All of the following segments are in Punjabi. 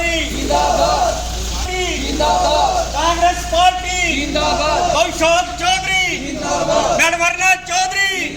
ਚੌਧਰੀ ਜਿੰਦਾਬਾਦ ਜਿੰਦਾਬਾਦ ਕਾਂਗਰਸ ਪਾਰਟੀ। ਜਿੰਦਾਬਾਦ ਕੌਸ਼ਾਲ ਚੌਧਰੀ। ਜਿੰਦਾਬਾਦ ਗੜਵਰਨਾ ਚੌਧਰੀ।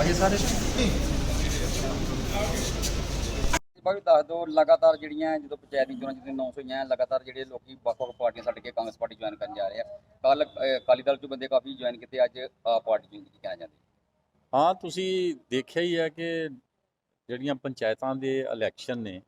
ਆਗੇ ਸਾਰੇ? ਭਾਵੇਂ ਦੱਸ ਦਿਓ ਲਗਾਤਾਰ ਜਿਹੜੀਆਂ ਜਦੋਂ ਪੰਚਾਇਤ ਦੀ ਚੋਣਾਂ ਜਦੋਂ 900 ਹੋਈਆਂ ਲਗਾਤਾਰ ਜਿਹੜੇ ਲੋਕੀ ਵੱਖ-ਵੱਖ ਪਾਰਟੀਆਂ ਛੱਡ ਕੇ ਕਾਂਗਰਸ ਪਾਰਟੀ ਜੁਆਇਨ ਕਰਨ ਜਾ ਰਹੇ ਆ। ਕੱਲ ਅਕਾਲੀ ਦਲ ਚੋਂ ਬੰਦੇ ਕਾਫੀ ਜੁਆਇਨ ਕੀਤੇ ਅੱਜ ਪਾਰਟੀ ਜੁਆਇਨ ਕੀ ਕਹਿਣਾ ਚਾਹੁੰਦੇ ਹਾਂ ਤੁਸੀਂ ਦੇਖਿਆ ਹੀ ਹੈ ਕਿ ਜਿਹੜੀਆਂ ਪੰਚਾਇਤਾਂ ਦੇ ਇਲੈਕਸ਼ਨ ਨੇ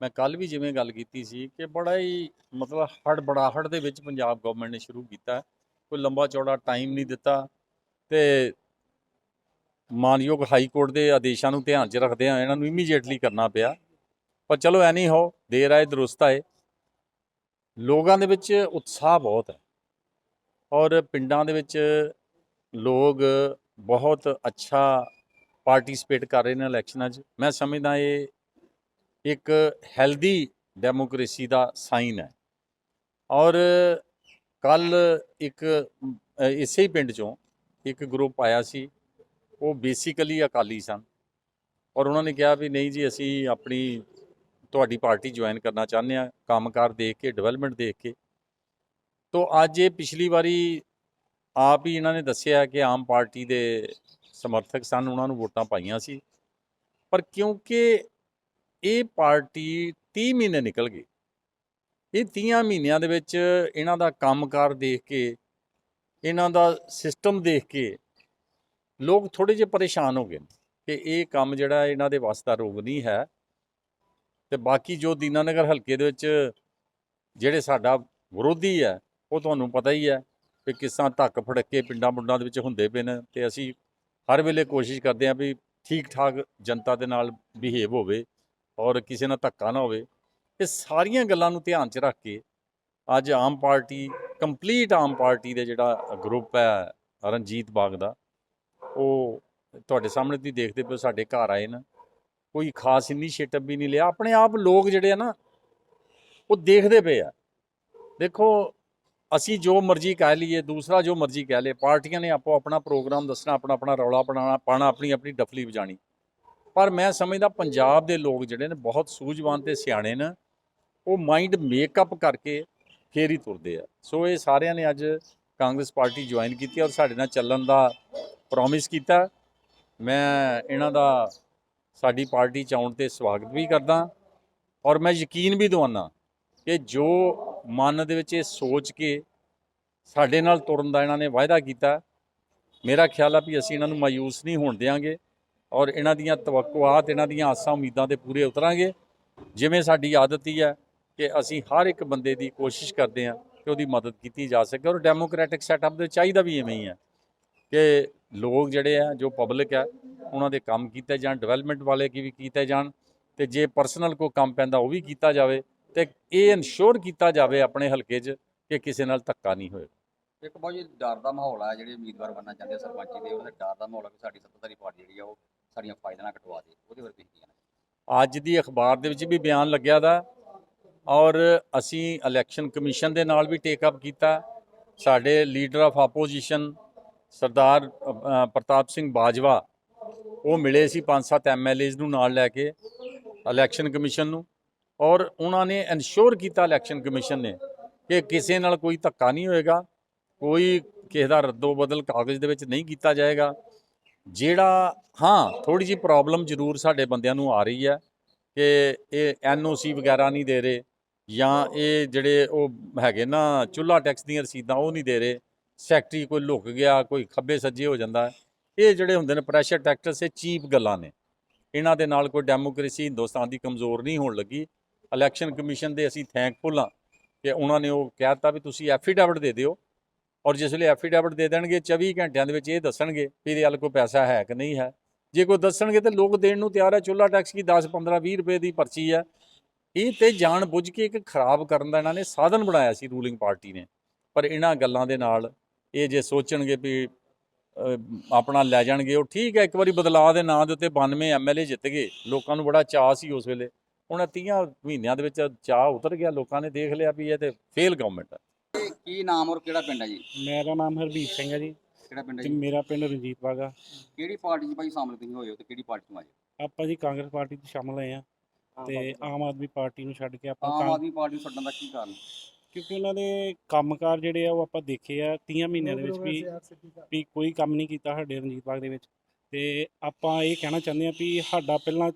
ਮੈਂ ਕੱਲ ਵੀ ਜਿਵੇਂ ਗੱਲ ਕੀਤੀ ਸੀ ਕਿ ਬੜਾ ਹੀ ਮਤਲਬ ਹੜਬੜਾਹਟ ਦੇ ਵਿੱਚ ਪੰਜਾਬ ਗਵਰਨਮੈਂਟ ਨੇ ਸ਼ੁਰੂ ਕੀਤਾ। ਕੋਈ ਲੰਬਾ ਚੌੜਾ ਟਾਈਮ ਨਹੀਂ ਦਿੱਤਾ ਤੇ ਮਾਨਯੋਗ ਹਾਈ ਕੋਰਟ ਦੇ ਆਦੇਸ਼ਾਂ ਨੂੰ ਧਿਆਨ 'ਚ ਰੱਖਦੇ ਆ ਇਹਨਾਂ ਨੂੰ ਇਮੀਡੀਏਟਲੀ ਕਰਨਾ ਪਿਆ। ਪਰ ਚਲੋ ਐ ਨਹੀਂ ਹੋ, ਦੇਰ ਆਏ, ਦਰੁਸਤ ਆਏ। ਲੋਕਾਂ ਦੇ ਵਿੱਚ ਉਤਸ਼ਾਹ ਬਹੁਤ ਹੈ। ਔਰ ਪਿੰਡਾਂ ਦੇ ਵਿੱਚ ਲੋਕ ਬਹੁਤ ਅੱਛਾ ਪਾਰਟਿਸਿਪੇਟ ਕਰ ਰਹੇ ਨੇ ਇਲੈਕਸ਼ਨਾਂ 'ਚ। ਮੈਂ ਸਮਝਦਾ ਇਹ ਇੱਕ ਹੈਲਦੀ ਡੈਮੋਕ੍ਰੇਸੀ ਦਾ ਸਾਈਨ ਹੈ। ਔਰ ਕੱਲ ਇੱਕ ਇਸੇ ਹੀ ਪਿੰਡ ਚੋਂ ਇੱਕ ਗਰੁੱਪ ਆਇਆ ਸੀ ਉਹ ਬੇਸਿਕਲੀ ਅਕਾਲੀ ਸਨ। ਔਰ ਉਹਨਾਂ ਨੇ ਕਿਹਾ ਵੀ ਨਹੀਂ ਜੀ, ਅਸੀਂ ਆਪਣੀ ਤੁਹਾਡੀ ਪਾਰਟੀ ਜੁਆਇਨ ਕਰਨਾ ਚਾਹੁੰਦੇ ਆ ਕੰਮਕਾਰ ਦੇਖ ਕੇ ਡਿਵੈਲਪਮੈਂਟ ਦੇਖ ਕੇ। ਤੋਂ ਅੱਜ ਇਹ ਪਿਛਲੀ ਵਾਰੀ ਆਪ ਹੀ ਇਹਨਾਂ ਨੇ ਦੱਸਿਆ ਕਿ ਆਮ ਪਾਰਟੀ ਦੇ ਸਮਰਥਕ ਸਨ, ਉਹਨਾਂ ਨੂੰ ਵੋਟਾਂ ਪਾਈਆਂ ਸੀ। ਪਰ ਕਿਉਂਕਿ ਇਹ ਪਾਰਟੀ 30 ਮਹੀਨੇ ਨਿਕਲ ਗਏ ਇਹ 30 ਮਹੀਨਿਆਂ ਦੇ ਵਿੱਚ ਇਹਨਾਂ ਦਾ ਕੰਮਕਾਰ ਦੇਖ ਕੇ, ਇਹਨਾਂ ਦਾ ਸਿਸਟਮ ਦੇਖ ਕੇ ਲੋਕ ਥੋੜੇ ਜਿਹਾ ਪਰੇਸ਼ਾਨ ਹੋ ਗਏ ਨੇ ਕਿ ਇਹ ਕੰਮ ਜਿਹੜਾ ਇਹਨਾਂ ਦੇ ਵਾਸਤਾ ਰੋਗ ਨਹੀਂ ਹੈ ਤੇ ਬਾਕੀ ਜੋ ਦੀਨਾਨਗਰ ਹਲਕੇ ਦੇ ਵਿੱਚ ਜਿਹੜੇ ਸਾਡਾ ਵਿਰੋਧੀ ਹੈ, ਉਹ ਤੁਹਾਨੂੰ ਪਤਾ ਹੀ ਹੈ ਕਿ ਕਿਸ ਤਰ੍ਹਾਂ ਧੱਕ ਫੜਕੇ ਪਿੰਡਾਂ ਮੁੰਡਾਂ ਦੇ ਵਿੱਚ ਹੁੰਦੇ ਪਏ ਨੇ ਤੇ ਅਸੀਂ ਹਰ ਵੇਲੇ ਕੋਸ਼ਿਸ਼ ਕਰਦੇ ਹਾਂ ਵੀ ਠੀਕ ਠਾਕ ਜਨਤਾ ਦੇ ਨਾਲ ਬਿਹੇਵ ਹੋਵੇ ਔਰ ਕਿਸੇ ਨਾਲ ਧੱਕਾ ਨਾ ਹੋਵੇ। ਇਹ ਸਾਰੀਆਂ ਗੱਲਾਂ ਨੂੰ ਧਿਆਨ 'ਚ ਰੱਖ ਕੇ ਅੱਜ Aam party complete Aam party ਦੇ ਜਿਹੜਾ ਗਰੁੱਪ ਹੈ ਰਣਜੀਤ ਬਾਗ ਦਾ ਉਹ ਤੁਹਾਡੇ ਸਾਹਮਣੇ ਤੁਸੀਂ ਦੇਖਦੇ ਪਏ ਸਾਡੇ ਘਰ ਆਏ ਨਾ, ਕੋਈ ਖਾਸ ਇਨੀਸ਼ੀਏਟਿਵ ਵੀ ਨਹੀਂ ਲਿਆ। ਆਪਣੇ ਆਪ ਲੋਕ ਜਿਹੜੇ ਆ ਨਾ, ਉਹ ਦੇਖਦੇ ਪਏ ਆ। ਦੇਖੋ, ਅਸੀਂ ਜੋ ਮਰਜ਼ੀ ਕਹਿ ਲਈਏ, ਦੂਸਰਾ ਜੋ ਮਰਜ਼ੀ ਕਹਿ ਲੇ ਪਾਰਟੀਆਂ ਨੇ ਆਪੋ ਆਪਣਾ ਪ੍ਰੋਗਰਾਮ ਦੱਸਣਾ, ਆਪਣਾ ਆਪਣਾ ਰੌਲਾ ਬਣਾਉਣਾ ਪਾਣਾ ਆਪਣੀ ਆਪਣੀ ਡਫਲੀ ਵਜਾਣੀ ਪਰ ਮੈਂ ਸਮਝਦਾ ਪੰਜਾਬ ਦੇ ਲੋਕ ਜਿਹੜੇ ਨੇ, ਬਹੁਤ ਸੂਝਵਾਨ ਤੇ ਸਿਆਣੇ ਨੇ, ਉਹ ਮਾਈਂਡ ਮੇਕਅਪ ਕਰਕੇ ਫੇਰ ਹੀ ਤੁਰਦੇ ਆ। ਸੋ ਇਹ ਸਾਰਿਆਂ ਨੇ ਅੱਜ ਕਾਂਗਰਸ ਪਾਰਟੀ ਜੁਆਇਨ ਕੀਤੀ ਔਰ ਸਾਡੇ ਨਾਲ ਚੱਲਣ ਦਾ ਪ੍ਰੋਮਿਸ ਕੀਤਾ। ਮੈਂ ਇਹਨਾਂ ਦਾ, ਸਾਡੀ ਪਾਰਟੀ ਚ ਆਉਣ ਤੇ ਸਵਾਗਤ ਵੀ ਕਰਦਾ ਔਰ ਮੈਂ ਯਕੀਨ ਵੀ ਦਵਾਨਾ ਕਿ ਜੋ ਮਨ ਦੇ ਵਿੱਚ ਇਹ ਸੋਚ ਕੇ ਸਾਡੇ ਨਾਲ ਤੁਰਨ ਦਾ ਇਹਨਾਂ ਨੇ ਵਾਅਦਾ ਕੀਤਾ, ਮੇਰਾ ਖਿਆਲ ਆ ਵੀ ਅਸੀਂ ਇਹਨਾਂ ਨੂੰ ਮਾਯੂਸ ਨਹੀਂ ਹੋਣ ਦੇਵਾਂਗੇ ਔਰ ਇਹਨਾਂ ਦੀਆਂ ਤਵੱਕੁਆਤ, ਇਹਨਾਂ ਦੀਆਂ ਆਸਾਂ ਉਮੀਦਾਂ ਤੇ ਪੂਰੇ ਉਤਰਾਂਗੇ। ਜਿਵੇਂ ਸਾਡੀ ਆਦਤ ਹੀ ਹੈ ਕਿ ਅਸੀਂ ਹਰ ਇੱਕ ਬੰਦੇ ਦੀ ਕੋਸ਼ਿਸ਼ ਕਰਦੇ ਹਾਂ ਕਿ ਉਹਦੀ ਮਦਦ ਕੀਤੀ ਜਾ ਸਕੇ ਔਰ ਡੈਮੋਕ੍ਰੈਟਿਕ ਸੈਟਅਪ ਦੇ ਚਾਹੀਦਾ ਵੀ ਐਵੇਂ ਹੀ ਹੈ ਕਿ ਲੋਕ ਜਿਹੜੇ ਆ ਜੋ ਪਬਲਿਕ ਹੈ ਉਹਨਾਂ ਦੇ ਕੰਮ ਕੀਤੇ ਜਾਣ ਡਿਵੈਲਪਮੈਂਟ ਵਾਲੇ ਕੀ ਵੀ ਕੀਤੇ ਜਾਣ ਤੇ ਜੇ ਪਰਸਨਲ ਕੋਈ ਕੰਮ ਪੈਂਦਾ ਉਹ ਵੀ ਕੀਤਾ ਜਾਵੇ ਤੇ ਇਹ ਇਨਸ਼ੋਰ ਕੀਤਾ ਜਾਵੇ ਆਪਣੇ ਹਲਕੇ 'ਚ ਕਿ ਕਿਸੇ ਨਾਲ ਧੱਕਾ ਨਹੀਂ ਹੋਏ। ਇੱਕ ਬਹੁਤ ਜੀ ਡਰ ਦਾ ਮਾਹੌਲ ਆ ਜਿਹੜੇ ਉਮੀਦਵਾਰ ਬਣਨਾ ਚਾਹੁੰਦੇ ਆ ਸਰਪੰਚੀ ਦੇ ਉਹਦੇ ਡਰ ਦਾ ਮਾਹੌਲ ਆ ਕਿ ਸਾਡੀ ਸੱਤਾਧਾਰੀ ਪਾਰਟੀ ਜਿਹੜੀ ਆ ਉਹ ਸਾਡੀਆਂ ਫਾਇਦੇ ਨਾਲ ਕਟਵਾ ਦੇ ਉਹਦੇ ਬਾਰੇ ਤੁਸੀਂ ਕੀ ਕਹਿਣਾ? ਅੱਜ ਦੀ ਅਖਬਾਰ ਦੇ ਵਿੱਚ ਵੀ ਬਿਆਨ ਲੱਗਿਆ ਦਾ ਔਰ ਅਸੀਂ ਇਲੈਕਸ਼ਨ ਕਮਿਸ਼ਨ ਦੇ ਨਾਲ ਵੀ ਟੇਕ ਅਪ ਕੀਤਾ। ਸਾਡੇ leader of opposition Sardar Partap Singh Bajwa, ਉਹ ਮਿਲੇ ਸੀ ਪੰਜ ਸੱਤ ਐਮਐਲਏਜ਼ ਨੂੰ ਨਾਲ ਲੈ ਕੇ ਇਲੈਕਸ਼ਨ ਕਮਿਸ਼ਨ ਨੂੰ ਔਰ ਉਹਨਾਂ ਨੇ ਇਨਸ਼ੋਰ ਕੀਤਾ ਇਲੈਕਸ਼ਨ ਕਮਿਸ਼ਨ ਨੇ ਕਿ ਕਿਸੇ ਨਾਲ ਕੋਈ ਧੱਕਾ ਨਹੀਂ ਹੋਏਗਾ, ਕੋਈ ਕਿਸੇ ਦਾ ਰੱਦੋ ਬਦਲ ਕਾਗਜ਼ ਦੇ ਵਿੱਚ ਨਹੀਂ ਕੀਤਾ ਜਾਏਗਾ। ਜਿਹੜਾ, ਹਾਂ ਥੋੜੀ ਜੀ ਪ੍ਰੋਬਲਮ ਜ਼ਰੂਰ ਸਾਡੇ ਬੰਦਿਆਂ ਨੂੰ ਆ ਰਹੀ ਹੈ ਕਿ ਇਹ ਐਨਓਸੀ ਵਗੈਰਾ ਨਹੀਂ ਦੇ ਰਹੇ ਜਾਂ ਇਹ ਜਿਹੜੇ ਉਹ ਹੈਗੇ ਨਾ ਚੁੱਲਾ ਟੈਕਸ ਦੀਆਂ ਰਸੀਦਾਂ ਉਹ ਨਹੀਂ ਦੇ ਰਹੇ। ਸੈਕਟਰੀ ਕੋਈ ਲੁਕ ਗਿਆ, ਕੋਈ ਖੱਬੇ ਸੱਜੇ ਹੋ ਜਾਂਦਾ। ਇਹ ਜਿਹੜੇ ਹੁੰਦੇ ਨੇ ਪ੍ਰੈਸ਼ਰ ਟੈਕਟਸ ਇਹ ਚੀਪ ਗੱਲਾਂ ਨੇ। ਇਹਨਾਂ ਦੇ ਨਾਲ ਕੋਈ ਡੈਮੋਕ੍ਰੇਸੀ ਹਿੰਦੁਸਤਾਨ ਦੀ ਕਮਜ਼ੋਰ ਨਹੀਂ ਹੋਣ ਲੱਗੀ। ਇਲੈਕਸ਼ਨ ਕਮਿਸ਼ਨ ਦੇ ਅਸੀਂ ਥੈਂਕਫੁਲ ਹਾਂ ਕਿ ਉਹਨਾਂ ਨੇ ਉਹ ਕਹਿਤਾ ਵੀ ਤੁਸੀਂ ਐਫੀਡੈਵਿਟ ਦੇ ਦਿਓ। ਔਰ ਜਿਸ ਵੇਲੇ ਐਫੀਡੈਵਿਟ ਦੇ ਦੇਣਗੇ 24 ਘੰਟਿਆਂ ਦੇ ਵਿੱਚ ਇਹ ਦੱਸਣਗੇ ਵੀ ਇਹਦੇ ਵੱਲ ਕੋਈ ਪੈਸਾ ਹੈ ਕਿ ਨਹੀਂ ਹੈ। ਜੇ ਕੋਈ ਦੱਸਣਗੇ ਤੇ ਲੋਕ ਦੇਣ ਨੂੰ ਤਿਆਰ ਹੈ। ਚੁੱਲਾ ਟੈਕਸ ਕੀ 10 15 20 ਰੁਪਏ ਦੀ ਪਰਚੀ ਹੈ। ਇਹ ਤੇ ਜਾਣ ਬੁੱਝ ਕੇ ਇੱਕ ਖਰਾਬ ਕਰਨ ਦਾ ਇਹਨਾਂ ਨੇ ਸਾਧਨ ਬਣਾਇਆ ਸੀ ਰੂਲਿੰਗ ਪਾਰਟੀ ਨੇ। ਪਰ ਇਹਨਾਂ ਗੱਲਾਂ ਦੇ ਨਾਲ ਇਹ ਜੇ ਸੋਚਣਗੇ ਵੀ ਆਪਣਾ ਲੈ ਜਾਣਗੇ ਉਹ ਠੀਕ ਹੈ ਇੱਕ ਵਾਰੀ ਬਦਲਾਅ ਦੇ ਨਾਂ ਦੇ ਉੱਤੇ 92 ਐਮਐਲਏ ਜਿੱਤ ਗਏ ਲੋਕਾਂ ਨੂੰ ਬੜਾ ਚਾਅ ਸੀ ਉਸ ਵੇਲੇ। ਹੁਣ 30 ਮਹੀਨਿਆਂ ਦੇ ਵਿੱਚ ਚਾਅ ਉਤਰ ਗਿਆ ਲੋਕਾਂ ਨੇ ਦੇਖ ਲਿਆ ਵੀ ਇਹ ਤੇ ਫੇਲ ਗਵਰਨਮੈਂਟ ਹੈ। ਕੀ ਨਾਮ ਔਰ ਕਿਹੜਾ ਪਿੰਡ ਹੈ ਜੀ? ਮੇਰਾ ਨਾਮ ਹਰਦੀਪ ਸਿੰਘ ਹੈ ਜੀ। ਕਿਹੜਾ ਪਿੰਡ ਹੈ ਤੇ ਜੀ? ਮੇਰਾ ਪਿੰਡ ਰਣਜੀਤ ਬਾਗਾ ਕਿਹੜੀ ਪਾਰਟੀ 'ਚ ਭਾਈ ਸ਼ਾਮਲ ਤੁਸੀਂ ਹੋਏ ਹੋ ਤੇ ਕਿਹੜੀ ਪਾਰਟੀ ਤੋਂ ਆਏ ਹੋ? ਆਪਾਂ ਜੀ ਕਾਂਗਰਸ ਪਾਰਟੀ 'ਚ ਸ਼ਾਮਲ ਹੋਏ ਆ। ਤੇ ਆਮ ਆਦਮੀ ਪਾਰਟੀ ਨੂੰ ਛੱਡ ਕੇ ਆਪਾਂ ਆਮ ਕਾਂ- ਆਦਮੀ ਪਾਰਟੀ ਨੂੰ ਛੱਡਣ ਦਾ ਕੀ ਕਾਰਨ? ਕਿਉਂਕਿ ਉਹਨਾਂ ਦੇ ਕੰਮਕਾਰ ਜਿਹੜੇ ਆ ਉਹ ਆਪਾਂ ਦੇਖੇ ਆ 30 ਮਹੀਨਿਆਂ ਦੇ ਵਿੱਚ ਵੀ ਵੀ ਕੋਈ ਕੰਮ ਨਹੀਂ ਕੀਤਾ ਸਾਡੇ ਰਣਜੀਤ ਬਾਗ ਦੇ ਵਿੱਚ। ਤੇ ਆਪਾਂ ਇਹ ਕਹਿਣਾ ਚਾਹੁੰਦੇ ਆ ਵੀ ਸਾਡਾ ਪਹਿਲਾਂ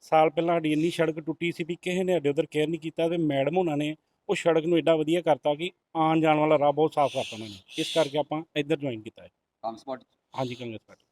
ਸਾਲ ਪਹਿਲਾਂ ਸਾਡੀ ਇੰਨੀ ਸੜਕ ਟੁੱਟੀ ਸੀ ਵੀ ਕਿਸੇ ਨੇ ਸਾਡੇ ਉਧਰ ਕੇਅਰ ਨਹੀਂ ਕੀਤਾ ਤੇ ਮੈਡਮ ਉਹਨਾਂ ਨੇ ਉਹ ਸੜਕ ਨੂੰ ਐਡਾ ਵਧੀਆ ਕਰਤਾ ਕਿ ਆਉਣ ਜਾਣ ਵਾਲਾ ਰਾਹ ਬਹੁਤ ਸਾਫ਼ ਕਰਤਾ ਉਹਨਾਂ ਨੇ। ਇਸ ਕਰਕੇ ਆਪਾਂ ਇੱਧਰ ਜੁਆਇਨ ਕੀਤਾ ਹੈ। ਕਾਂਗਰਸ ਪਾਰਟੀ ਹਾਂਜੀ ਕਾਂਗਰਸ ਪਾਰਟੀ